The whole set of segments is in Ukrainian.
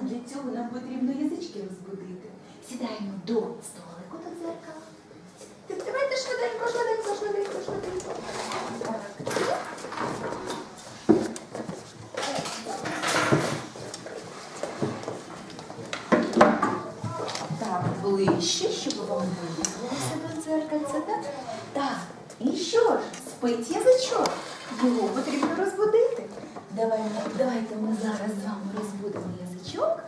Але для цього нам потрібно язички розбудити. Сідаємо до столику до дзеркала. Давайте швиденько, швиденько, швиденько. Так. Так, ближче, щоб вам виділилося до дзеркальця, так? Так, і що ж, спить язичок. Його потрібно розбудити. Давайте, давайте ми зараз з вами розбудимо язичок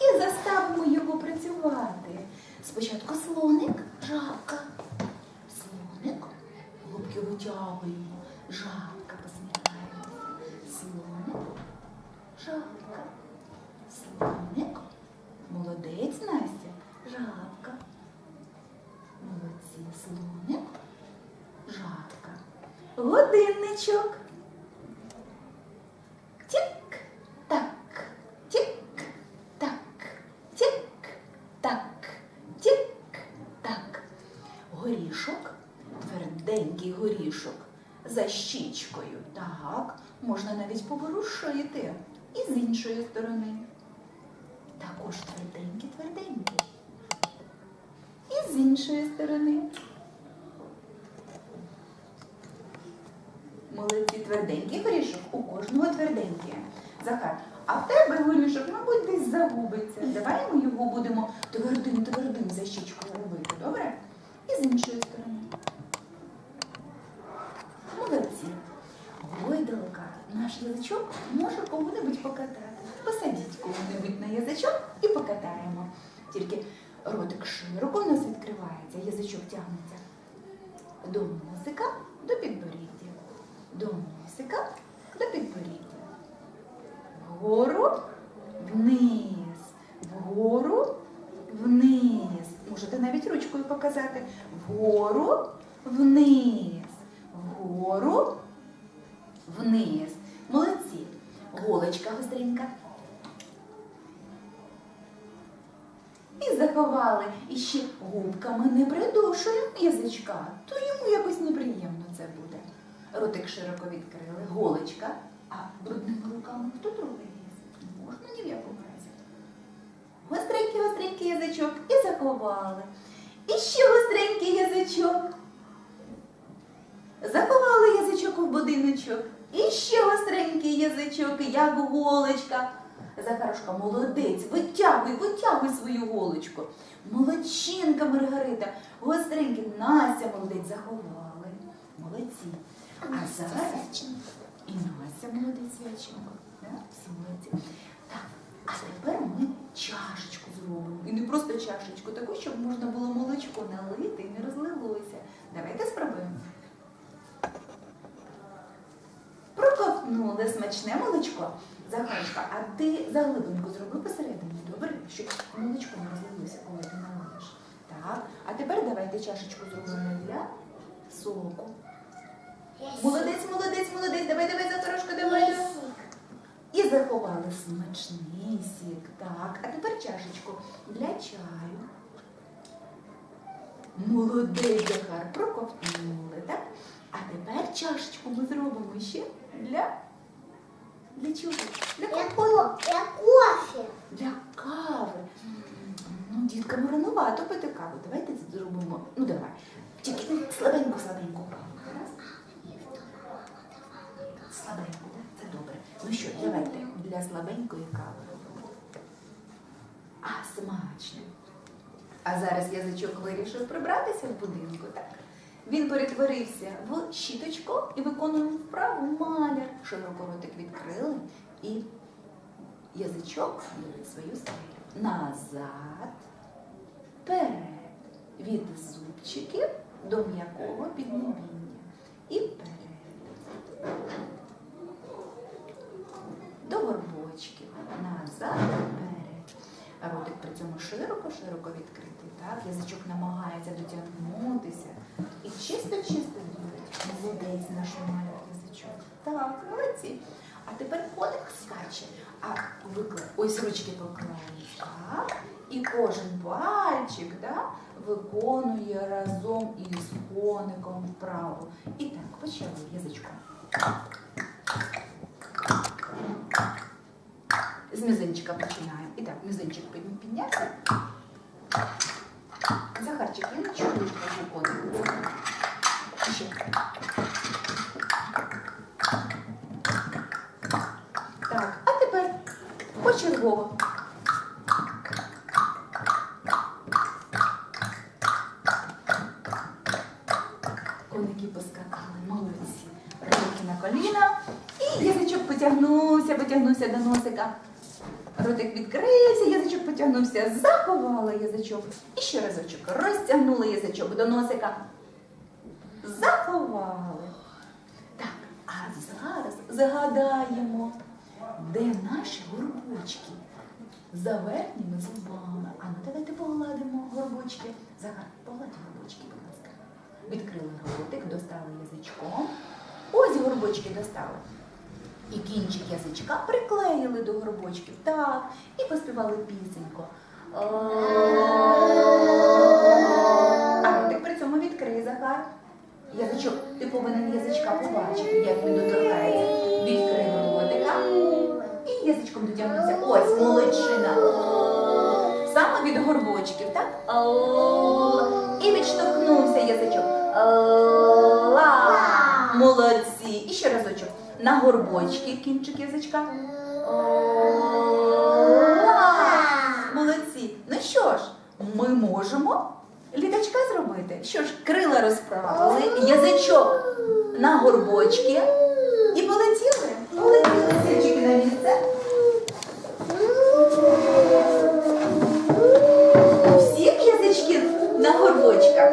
і заставимо його працювати. Спочатку слоник, жабка. Слоник, губки витягуємо, жабка посміхаємося. Слоник, жабка. Слоник. Молодець, Настя. Жабка. Молодці. Слоник. Жабка. Годинничок. Тік. Так. Тік. Так. Тік. Так. Тік. Так. Горішок. Тверденький горішок. За щічкою. Так. Можна навіть поворушити. І з іншої сторони. Також тверденький, тверденький. І з іншої сторони. Молодці тверденький горішок, у кожного тверденький. Захар, а в тебе горішок, мабуть, десь загубиться. Давай ми його будемо твердим, твердим за щічкою робити, добре? І з іншої сторони. Молодці. Гойдалка, наш язичок може кому-небудь покатати. Посадіть кого-небудь на язичок і покатаємо. Тільки ротик широко у нас відкривається, язичок тягнеться до носика, до підборіддя. До носика, до підборіддя. Вгору, вниз, вгору, вниз. Можете навіть ручкою показати. Вгору, вниз, вгору, вниз. Молодці. Голочка гостренька. І заховали. І ще губками не придушуємо язичка, то йому якось неприємно це буде. Ротик широко відкрили, голочка, а брудними руками хто їсть? Не можна ні в якому разі. Гостренький, гостренький язичок і заховали. І ще гостренький язичок. Заховали язичок у будиночок. І ще гостренький язичок, як голочка. Захарушка, молодець, витягуй, витягуй свою голочку. Молодчинка Маргарита, гостренький, Настя, молодець, заховали. Молодці. А зараз і Настя молодець свяченко. Всі молодці. Так, а тепер ми чашечку зробимо. І не просто чашечку, таку, щоб можна було молочко налити і не розлилося. Давайте спробуємо. Проковтнули смачне молочко. Захарушка, а ти заглибинку зроби посередині, добре? Щоб молочко не розлилося, коли ти налиєш. Так, а тепер давайте чашечку зробимо для соку. Молодець, молодець, молодець. Давай, давай, Захарушка, давай. давай. І заховали смачний сік. Так, а тепер чашечку для чаю. Молодець, Захар, проковтнули, так? А тепер чашечку ми зробимо ще для. Для чого? Для Я, компоту. ко- кофе. Для кави. Ну, діткам рановато пити каву. Давайте зробимо. Ну, давай. Тільки каву. Гаразд? Слабеньку, так? Це добре. Ну що, давайте для слабенької кави. робимо. А, смачно. А зараз язичок вирішив прибратися в будинку, так? Він перетворився в щіточку і виконує вправу маляр. Широко ротик відкрили і язичок свою стелю. Назад, вперед, від зубчиків до м'якого піднебіння. І вперед. До горбочків. Назад, вперед. Ротик при цьому широко-широко відкритий. Так? Язичок намагається дотягнутися. І чисто-чисто діють. Молодець наш маляр язичок. Так, молодці. А тепер коник скаче, а виклад. Ось ручки поклали. Так. І кожен пальчик да, виконує разом із коником вправо. І так, почали язичком. З мізинчика починаємо. Мізинчик підняти. Захарчик, я не чую твою конику. Ще. Так, а тепер почергово. Коники поскакали, молодці. Руки на коліна. І язичок потягнувся, потягнувся до носика. Ротик відкрився, язичок потягнувся, заховала язичок. І ще разочок розтягнули язичок до носика. Заховали. Так, а зараз згадаємо, де наші горбочки за верхніми зубами. А ну давайте погладимо горбочки. Захар, погладь горбочки, будь ласка. Відкрили ротик, достали язичком. Ось горбочки достали. І кінчик язичка приклеїли до горбочків. Так, і поспівали пісеньку. А ротик при цьому відкрий Захар. Язичок, ти повинен язичка побачити, як він доторкається. Відкрив ротика і язичком дотягнувся. Ось молодчина. Саме від горбочків, так? І відштовхнувся язичок. Молодці. І ще разочок. На горбочки кінчик язичка. Молодці. Ну що ж, ми можемо літачка зробити. Що ж, крила розправили, язичок на горбочки і полетіли. Полетіли сирчики на місце. Всіх язички на горбочках.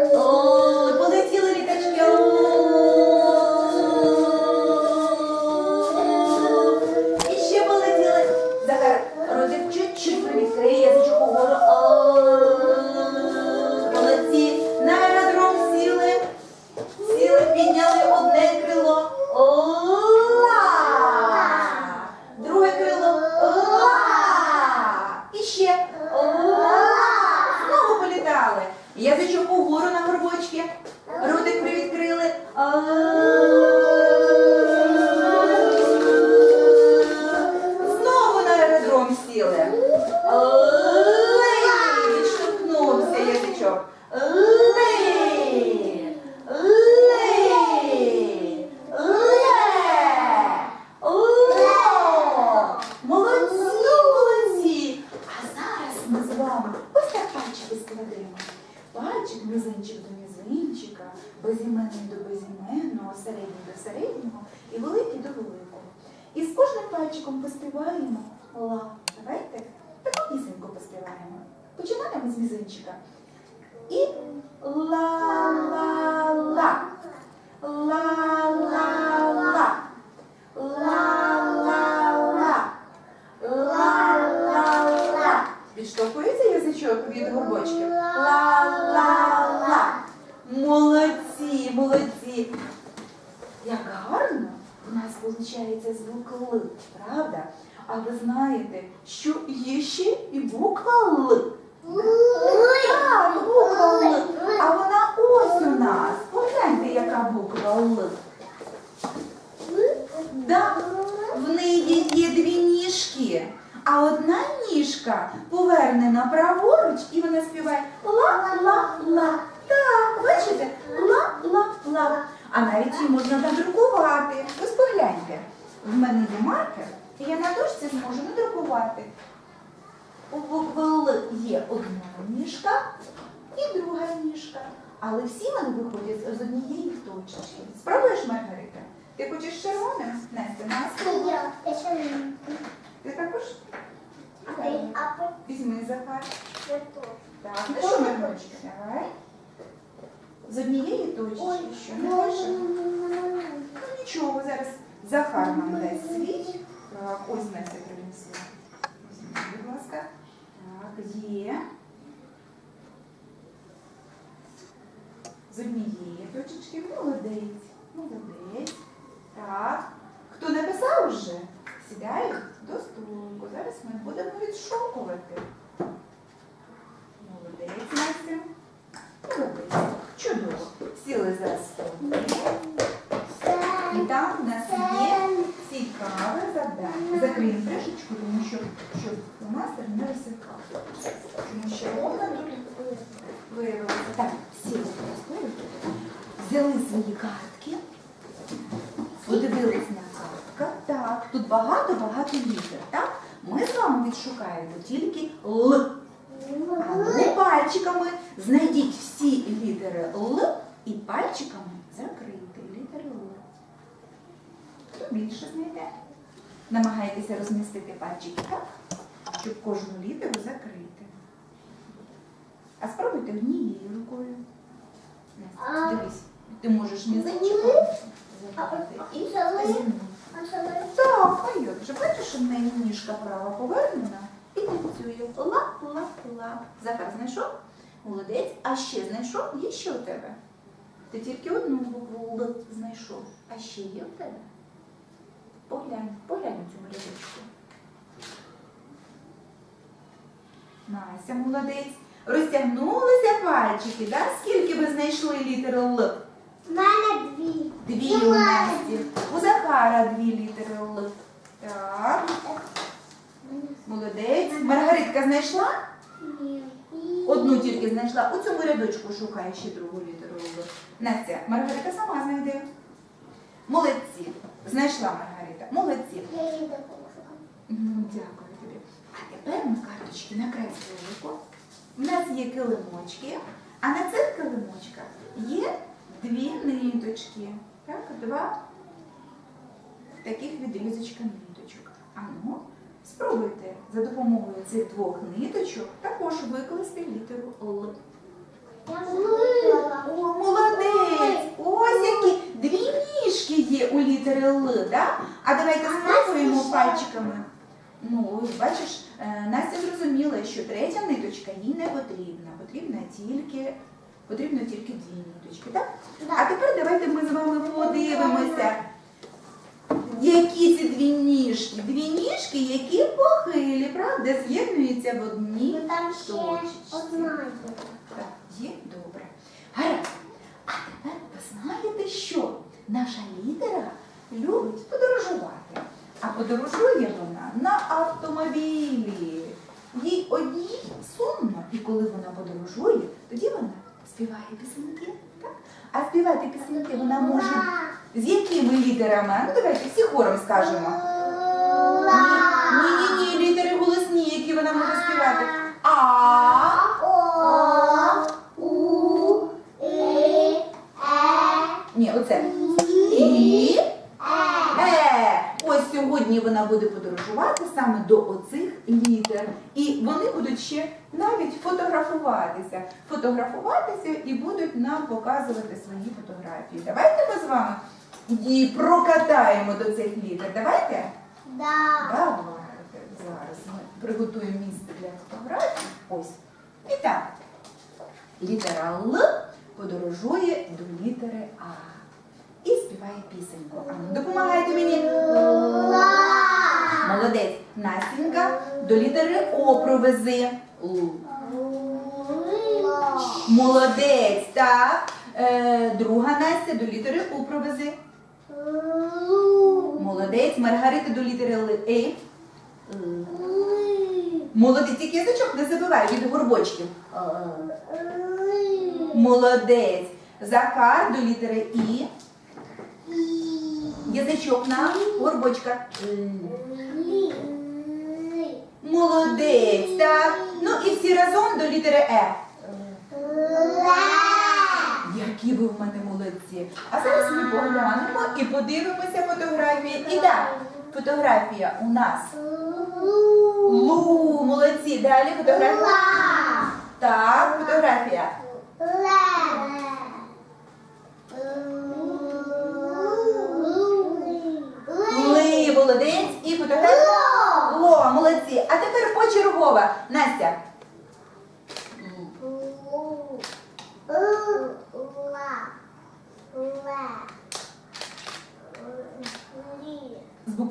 Від горбочків. Ла-ла-ла. Молодці, молодці. Як гарно у нас виходить звук Л, правда? А ви знаєте, що є ще і буква Л. Так, буква Л. А вона ось у нас. Погляньте, яка буква Л. Да, в неї є дві ніжки, а одна ніжка повернена праворуч і вона співає ла-ла-ла. Так, бачите? Ла-ла-ла. А навіть її можна надрукувати. Ось погляньте. В мене є маркер, і я на дошці зможу надрукувати. У букви Л є одна ніжка і друга ніжка. Але всі вони виходять з однієї точки. Спробуєш, Маргарита? Ти хочеш червоним? Нести нас? Ти також? Візьми Захар. Так, ну що, Маргочка, давай. З однієї точки, що не хочеш? Ну нічого, зараз Захар нам дасть свій. Так, ось Настя принесла. Візьми, будь ласка. Так, є. З однієї точечки. Молодець. Молодець. Так. Хто написав вже? Сідають до столу. Зараз ми будемо відшукувати. Молодець, Настя. Молодець. Чудово. Сіли за стол. І там у нас є цікаве завдання. Закриємо кришечку, тому що щоб мастер не розсипав. Тут багато-багато літер, так? Ми з вами відшукаємо тільки Л. А ви пальчиками знайдіть всі літери Л і пальчиками закрийте літери Л. Хто більше знайде? Намагайтеся розмістити пальчики так, щоб кожну літеру закрити. А спробуйте однією рукою. Дивись, ти можеш мізинчиком закрити і. Так, а як же бачиш, що в неї ніжка права повернена і танцює. Лап, лап, лап. Захар знайшов? Молодець. А ще знайшов? Є ще у тебе? Ти тільки одну букву Л знайшов. А ще є у тебе? Поглянь, поглянь у цьому рядочку. Настя, молодець. Розтягнулися пальчики, да? Скільки ви знайшли літери Л? У мене дві. Дві у Насті. У Захара дві літери Л. Так, молодець. Маргаритка знайшла? Ні. Одну тільки знайшла. У цьому рядочку шукає ще другу літеру Настя, Маргарита сама знайде. Молодці. Знайшла Маргарита. Молодці. Я їй допоможу. Ну, дякую тобі. А тепер ми карточки накреслюємо. У нас є килимочки, а на цих килимочках є дві ниточки. Так, два таких відрізочка ниточок. А ну, спробуйте за допомогою цих двох ниточок також викласти літеру Л. О, молодець! Ось які дві ніжки є у літери Л, да? А давайте спробуємо пальчиками. Ну, ось бачиш, е, Настя зрозуміла, що третя ниточка їй не потрібна. Потрібна тільки, потрібно тільки дві ниточки, так? А тепер давайте ми з вами подивимося, які ці дві ніжки. Дві ніжки, які похилі, правда, з'єднуються в одній Ну, Там ще точці. одна є. Так, є добре. Гаразд. А тепер ви знаєте, що наша літера любить подорожувати. А подорожує вона на автомобілі. Їй одній сумно, і коли вона подорожує, тоді вона співає пісеньки. Так? А співати пісеньки вона може з якими літерами? Ну давайте хором скажемо. Ні, ні, ні, літери голосні, які вона може співати. А. О, У, І, Е, Ні, оце. І. Е. Е. Ось сьогодні вона буде подорожувати саме до оцих літер. І вони будуть ще навіть фотографуватися. Фотографуватися і будуть нам показувати свої фотографії. Давайте ми з вами її прокатаємо до цих літер. Давайте? Да. Давайте. Зараз ми приготуємо місце для фотографій. Ось. І так. Літера Л подорожує до літери А. І співає пісеньку. А ну, допомагайте мені. Молодець. Настінька до літери О провези. Л. Молодець, так. Е, друга Настя до літери У провези. Молодець. Маргарита до літери Л. Е. Молодець, тільки язичок не забивай від горбочків. Молодець. Захар до літери І. Язичок на горбочка. Молодець, так. Ну і всі разом до літери Е. Які ви в мене молодці. А зараз ми поглянемо і подивимося фотографії. І так, фотографія у нас. Лу, молодці. Далі фотографія. Так, фотографія. Ли, молодець. І фотографія. Ло, молодці. А тепер почергова. Настя.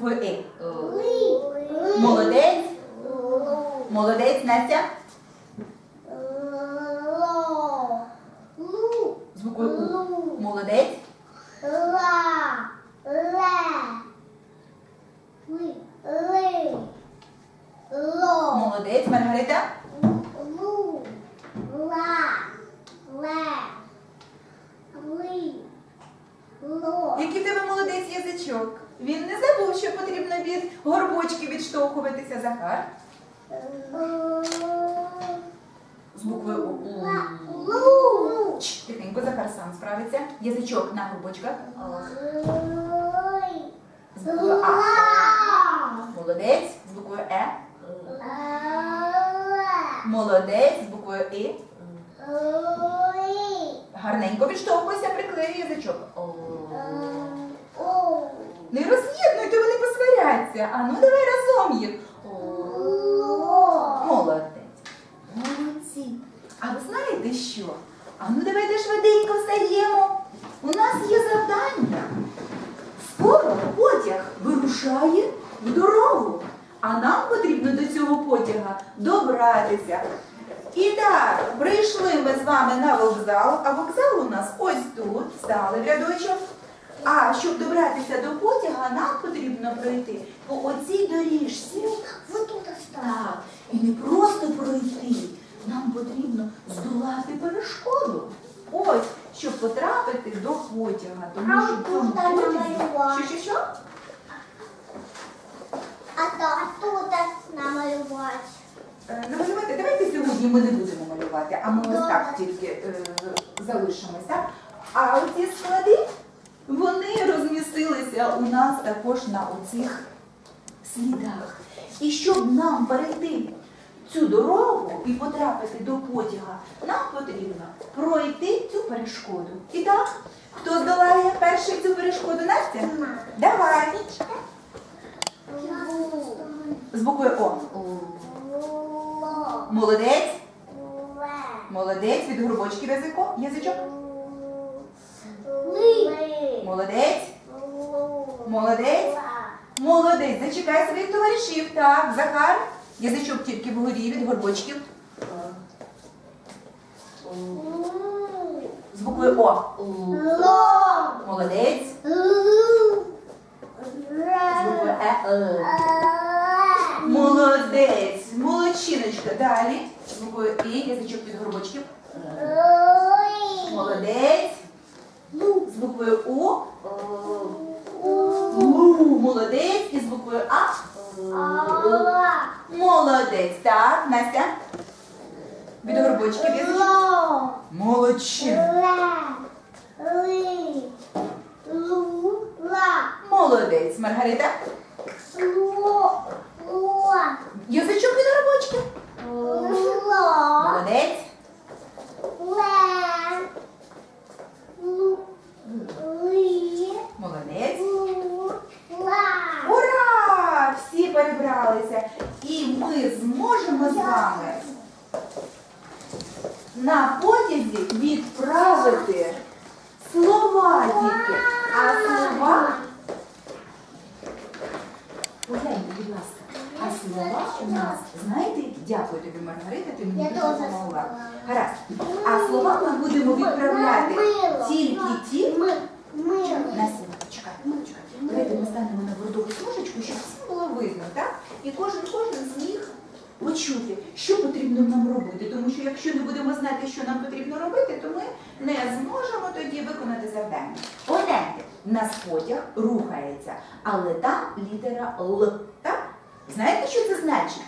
З буквою Е. Молодець. Молодець, Настя. З буквою У. Молодець. Молодець, Маргарита. Лу, ла, ле, ли, ло. Який в тебе молодець язичок? Він не забув, що потрібно від горбочки відштовхуватися Захар. З буквою У. Лу. Тихенько, Захар сам справиться. Язичок на горбочках. З буквою А. Молодець. З буквою Е. Молодець. З буквою І. Гарненько відштовхуйся, приклею язичок. О. Не роз'єднуйте, вони посваряться. А ну давай разом їх. Ло. Молодець. Молодці. А ви знаєте що? А ну давайте швиденько встаємо. У нас є завдання. Скоро потяг вирушає в дорогу. А нам потрібно до цього потяга добратися. І так, прийшли ми з вами на вокзал, а вокзал у нас ось тут, стали рядочок. А щоб добратися до потяга, нам потрібно пройти по оцій доріжці. Тут. Так, і не просто пройти. Нам потрібно здолати перешкоду. Ось, щоб потрапити до потяга. Тому А що в цьому тут там потязі. намалювати. Що, що, що? А то а тут намалювати. Е, Намалювати, давайте сьогодні ми не будемо малювати, а ми ось так тільки е, залишимося. А оці склади, вони розмістилися у нас також на оцих слідах. І щоб нам перейти цю дорогу і потрапити до потяга, нам потрібно пройти цю перешкоду. І так, хто здолає перший цю перешкоду? Настя? Давай. З буквою О. Молодець. Молодець від язико, язичок. Молодець. Молодець. Молодець. Зачекай своїх товаришів. Так, Захар. Язичок тільки вгорі від горбочків. З буквою О. Молодець. З буквою Е. Е. Молодець. Молодчиночка. Далі. З буквою І. Язичок від горбочків. Молодець. Лу. З буквою У. У. У. Молодець. І з буквою А. Ала. Молодець. Так, Настя. Від горбочки. Лу. Ла. Молодець, Маргарита. Ло. Ло. Язичок від горбочки. Ло. Молодець. Ле. Лу. Ли. Молодець. Лу. Ла. Ура! Всі перебралися. І ми зможемо з вами на потязі відправити слова тільки. А слова. Погляньте, будь ласка. А слова у нас, знаєте, які? дякую тобі, Маргарита, ти мені Я дуже теж допомогла. слова. Гаразд. А слова ми будемо відправляти Мило. тільки ті, Ми. Ми. Настя. Давайте ми станемо на бордову смужечку, щоб всім було видно, так? І кожен кожен зміг почути, що потрібно нам робити. Тому що якщо не будемо знати, що нам потрібно робити, то ми не зможемо тоді виконати завдання. Погляньте, в нас потяг рухається, але там літера Л. Так? Знаєте, що це значить?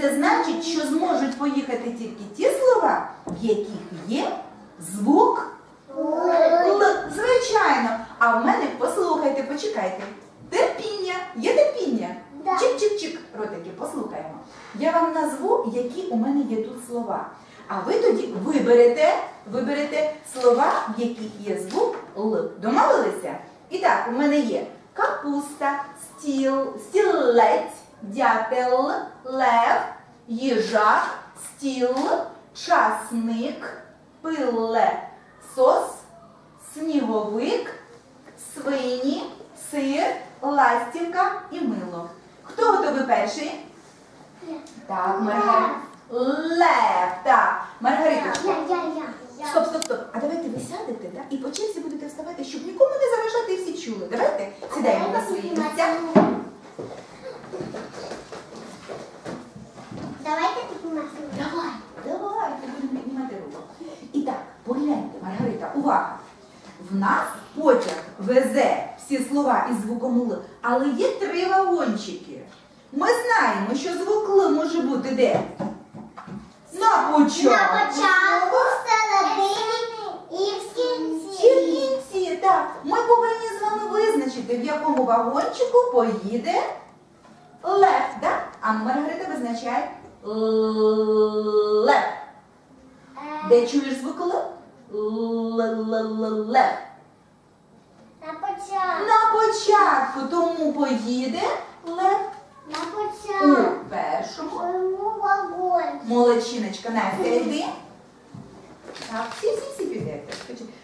Це значить, що зможуть поїхати тільки ті слова, в яких є звук Л, звичайно. А в мене послухайте, почекайте. Терпіння, є терпіння. Да. Чик-чик-чик, ротики, послухаємо. Я вам назву, які у мене є тут слова. А ви тоді виберете, виберете слова, в яких є звук Л. Домовилися? І так, у мене є капуста, стіл, стілець, дятел, лев, їжак, стіл, часник, пиле, сос, сніговик, свині, сир, ластівка і мило. Хто готовий перший? Так, Маргарита. Лев, так. Маргариточка. Я, я, я. я. Стоп, стоп, стоп. А давайте ви сядете, да? і по черзі будете вставати, щоб нікому не заважати і всі чули. Давайте сідаємо на свої місця. Давайте піднімати. Давай, давайте будемо піднімати руку. І так, погляньте, Маргарита, увага! В нас потяг везе всі слова, два із звуком Л, але є три вагончики. Ми знаємо, що звук Л може бути де? На початку. На початку, в середині і в Чи в кінці. кінці, так. Ми повинні з вами визначити, в якому вагончику поїде лев, так? А Маргарита визначає лев. Де чуєш звук Л? Л-л-л-лев. Початку. Тому поїде лев На у початку. першому. Моєму вагоні. Молодчиночка, Настя, йди. Так, всі, всі, всі підете.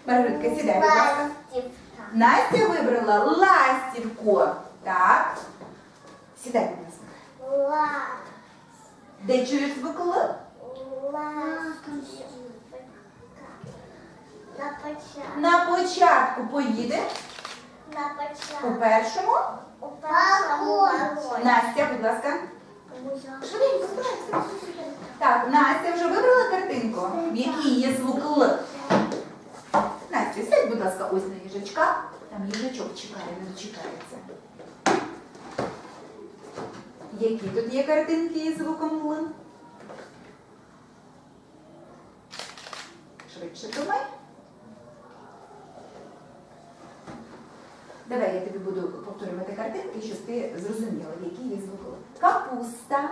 Маргаритка, сідай, будь ласка. Настя вибрала ластівку. Так. Сідай, будь ласка. Ла. Де чуєш звук Л? Ластівка. На початку. На початку поїде у першому. У першому. Настя, будь ласка. Швиденько. Так, Настя вже вибрала картинку, в якій є звук Л. Настя, сядь, будь ласка, ось на їжачка. Там їжачок чекає, не дочекається. Які тут є картинки із звуком Л? Швидше думай. Давай я тобі буду повторювати картинки, щоб ти зрозуміла, які є звуки. Капуста,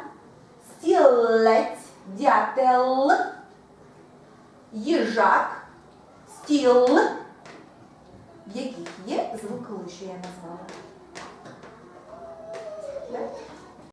стілець, дятел, їжак, стіл, в яких є звуки, що я назвала.